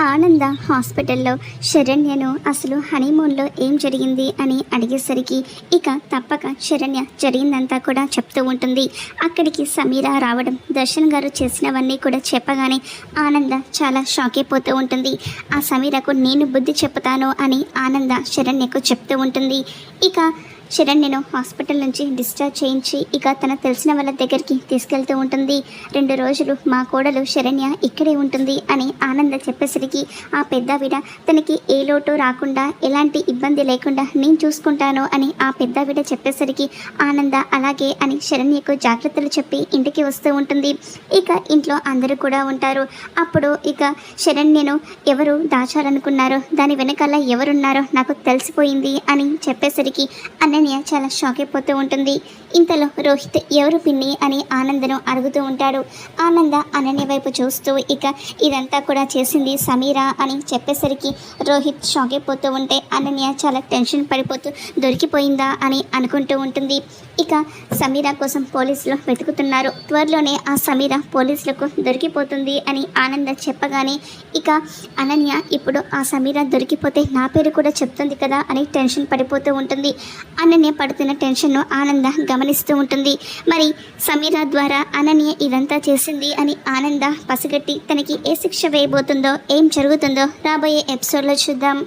ఆనంద హాస్పిటల్లో. శరణ్యను అసలు హనీమూన్లో ఏం జరిగింది అని అడిగేసరికి ఇక తప్పక శరణ్య జరిగిందంతా కూడా చెప్తూ ఉంటుంది. అక్కడికి సమీర రావడం దర్శన్ గారు చేసినవన్నీ కూడా చెప్పగానే ఆనంద చాలా షాక్ అయిపోతూ ఉంటుంది. ఆ సమీరకు నేను బుద్ధి చెప్తాను అని ఆనంద శరణ్యకు చెప్తూ ఉంటుంది. ఇక శరణ్యను హాస్పిటల్ నుంచి డిశ్చార్జ్ చేయించి ఇక తన తెలిసిన వాళ్ళ దగ్గరికి తీసుకెళ్తూ ఉంటుంది. రెండు రోజులు మా కోడలు శరణ్య ఇక్కడే ఉంటుంది అని ఆనంద చెప్పేసరికి ఆ పెద్దవిడ తనకి ఏ లోటు రాకుండా ఎలాంటి ఇబ్బంది లేకుండా నేను చూసుకుంటాను అని ఆ పెద్దవిడ చెప్పేసరికి ఆనంద అలాగే అని శరణ్యకు జాగ్రత్తలు చెప్పి ఇంటికి వస్తూ ఉంటుంది. ఇక ఇంట్లో అందరూ కూడా ఉంటారు. అప్పుడు ఇక శరణ్యను ఎవరు దాచాలనుకున్నారో దాని వెనకాల ఎవరున్నారో నాకు తెలిసిపోయింది అని చెప్పేసరికి అనన్య చాలా షాక్ అయిపోతూ ఉంటుంది. ఇంతలో రోహిత్ ఎవరు పిన్ని? అని ఆనందను అడుగుతూ ఉంటాడు. ఆనంద అనన్య వైపు చూస్తూ ఇక ఇదంతా కూడా చేసింది సమీరా అని చెప్పేసరికి రోహిత్ షాక్ అయిపోతూ ఉంటే అనన్య చాలా టెన్షన్ పడిపోతూ దొరికిపోయిందా? అని అనుకుంటూ ఉంటుంది. ఇక సమీరా కోసం పోలీసులు వెతుకుతున్నారు. త్వరలోనే ఆ సమీర పోలీసులకు దొరికిపోతుంది అని ఆనంద చెప్పగానే ఇక అనన్య ఇప్పుడు ఆ సమీర దొరికిపోతే నా పేరు కూడా చెప్తుంది కదా అని టెన్షన్ పడిపోతూ ఉంటుంది. అనన్య పడుతున్న టెన్షన్ను ఆనంద గమనిస్తూ ఉంటుంది. మరి సమీర ద్వారా అనన్య ఇదంతా చేసింది అని ఆనంద పసిగట్టి తనకి ఏ శిక్ష వేయబోతుందో ఏం జరుగుతుందో రాబోయే ఎపిసోడ్లో చూద్దాం.